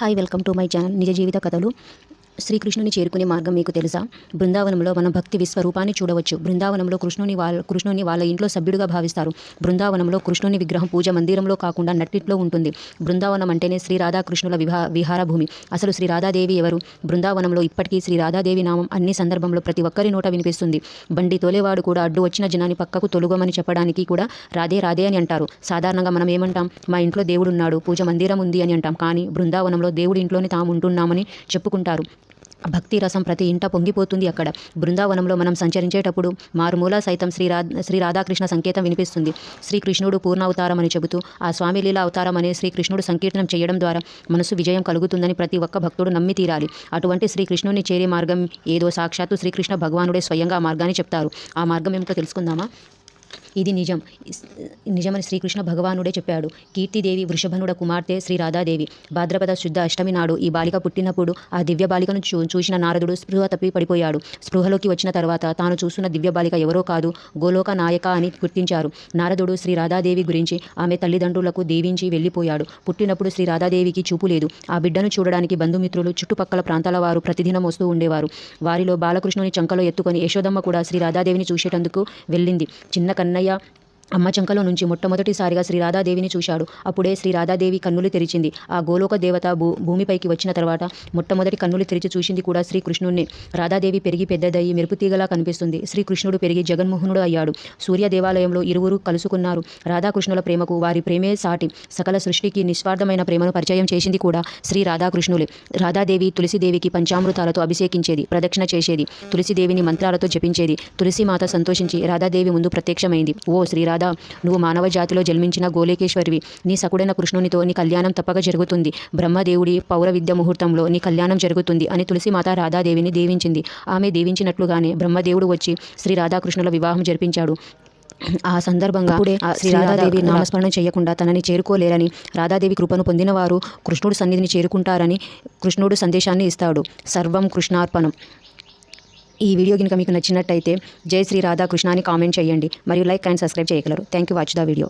Hi welcome to my channel నిజ జీవిత కథలు. శ్రీకృష్ణుని చేరుకునే మార్గం మీకు తెలుసా? బృందావనంలో మన భక్తి విశ్వరూపాన్ని చూడవచ్చు. బృందావనంలో కృష్ణుని వాళ్ళ కృష్ణుని వాళ్ళ ఇంట్లో సభ్యుడిగా భావిస్తారు. బృందావనంలో కృష్ణుని విగ్రహం పూజ మందిరంలో కాకుండా నట్టిట్లో ఉంటుంది. బృందావనం అంటేనే శ్రీ రాధాకృష్ణుల విహా విహార భూమి. అసలు శ్రీ రాధాదేవి ఎవరు? బృందావనంలో ఇప్పటికీ శ్రీ రాధాదేవి నామం అన్ని సందర్భంలో ప్రతి ఒక్కరి నోట వినిపిస్తుంది. బండి తోలేవాడు కూడా అడ్డు వచ్చిన జనాన్ని పక్కకు తొలుగమని చెప్పడానికి కూడా రాధే రాధే అని అంటారు. సాధారణంగా మనం ఏమంటాం? మా ఇంట్లో దేవుడున్నాడు పూజ మందిరం ఉంది అని అంటాం. కానీ బృందావనంలో దేవుడి ఇంట్లోనే తాము ఉంటున్నామని చెప్పుకుంటారు. భక్తి రసం ప్రతి ఇంట పొంగిపోతుంది అక్కడ. బృందావనంలో మనం సంచరించేటప్పుడు మారుమూల సైతం శ్రీ రా శ్రీ రాధాకృష్ణ సంకేతం వినిపిస్తుంది. శ్రీకృష్ణుడు పూర్ణావతారం అని చెబుతూ ఆ స్వామి లీలా అవతారం అనే శ్రీకృష్ణుడు సంకీర్తనం చేయడం ద్వారా మనసు విజయం కలుగుతుందని ప్రతి ఒక్క భక్తుడు నమ్మి తీరాలి. అటువంటి శ్రీకృష్ణుని చేరే మార్గం ఏదో సాక్షాత్తు శ్రీకృష్ణ భగవానుడే స్వయంగా ఆ మార్గాన్ని చెప్తారు. ఆ మార్గం ఏమిటో తెలుసుకుందామా? ఇది నిజం. నిజమని శ్రీకృష్ణ భగవానుడే చెప్పాడు. కీర్తిదేవి వృషభనుడ కుమార్తె శ్రీ రాధాదేవి. భాద్రపద శుద్ధ అష్టమి నాడు ఈ బాలిక పుట్టినప్పుడు ఆ దివ్య బాలికను చూ చూసిన నారదుడు స్పృహ తప్పి పడిపోయాడు. స్పృహలోకి వచ్చిన తర్వాత తాను చూస్తున్న దివ్య బాలిక ఎవరో కాదు గోలోక నాయక అని గుర్తించారు. నారదుడు శ్రీ రాధాదేవి గురించి ఆమె తల్లిదండ్రులకు దీవించి వెళ్ళిపోయాడు. పుట్టినప్పుడు శ్రీ రాధాదేవికి చూపు లేదు. ఆ బిడ్డను చూడడానికి బంధుమిత్రులు చుట్టుపక్కల ప్రాంతాల వారు ప్రతిదినం వస్తూ ఉండేవారు. వారిలో బాలకృష్ణుని చంకలో ఎత్తుకొని యశోదమ్మ కూడా శ్రీ రాధాదేవిని చూసేటందుకు వెళ్ళింది. చిన్న కన్నయ్య 하여 అమ్మ చంకలో నుంచి మొట్టమొదటిసారిగా శ్రీరాధాదేవిని చూశాడు. అప్పుడే శ్రీ రాధాదేవి కన్నులు తెరిచింది. ఆ గోలోక దేవత భూ భూమిపైకి వచ్చిన తర్వాత మొట్టమొదటి కన్నులు తెరిచి చూసింది కూడా శ్రీకృష్ణుణ్ణి. రాధాదేవి పెరిగి పెద్దదయ్యి మెరుపుతీగలా కనిపిస్తుంది. శ్రీకృష్ణుడు పెరిగి జగన్మోహనుడు అయ్యాడు. సూర్య దేవాలయంలో ఇరువురు కలుసుకున్నారు. రాధాకృష్ణుల ప్రేమకు వారి ప్రేమే సాటి. సకల సృష్టికి నిస్వార్థమైన ప్రేమను పరిచయం చేసింది కూడా శ్రీ రాధాకృష్ణులే. రాధాదేవి తులసిదేవికి పంచామృతాలతో అభిషేకించేది ప్రదక్షిణ చేసేది తులసిదేవిని మంత్రాలతో జపించేది తులసిమాత సంతోషించి రాధాదేవి ముందు ప్రత్యక్షమైంది. ఓ శ్రీరాధ నువ్వు మానవ జాతిలో జన్మించిన గోలేకేశ్వరివి. నీ సకుడైన కృష్ణునితో నీ కళ్యాణం తప్పక జరుగుతుంది. బ్రహ్మదేవుడి పౌర విద్య ముహూర్తంలో నీ కళ్యాణం జరుగుతుంది అని తులసిమాత రాధాదేవిని దీవించింది. ఆమె దీవించినట్లుగానే బ్రహ్మదేవుడు వచ్చి శ్రీ రాధాకృష్ణుల వివాహం జరిపించాడు. ఆ సందర్భంగా శ్రీ రాధాదేవి నామస్మరణ చేయకుండా తనని చేరుకోలేరని రాధాదేవి కృపను పొందినవారు కృష్ణుడు సన్నిధిని చేరుకుంటారని కృష్ణుడు సందేశాన్ని ఇస్తాడు. సర్వం కృష్ణార్పణం. ఈ వీడియో కనుక మీకు నచ్చినట్టయితే జై శ్రీ రాధాకృష్ణ అని కామెంట్ చేయండి మరియు లైక్ అండ్ సబ్స్క్రైబ్ చేయగలరు. Thank you watch the video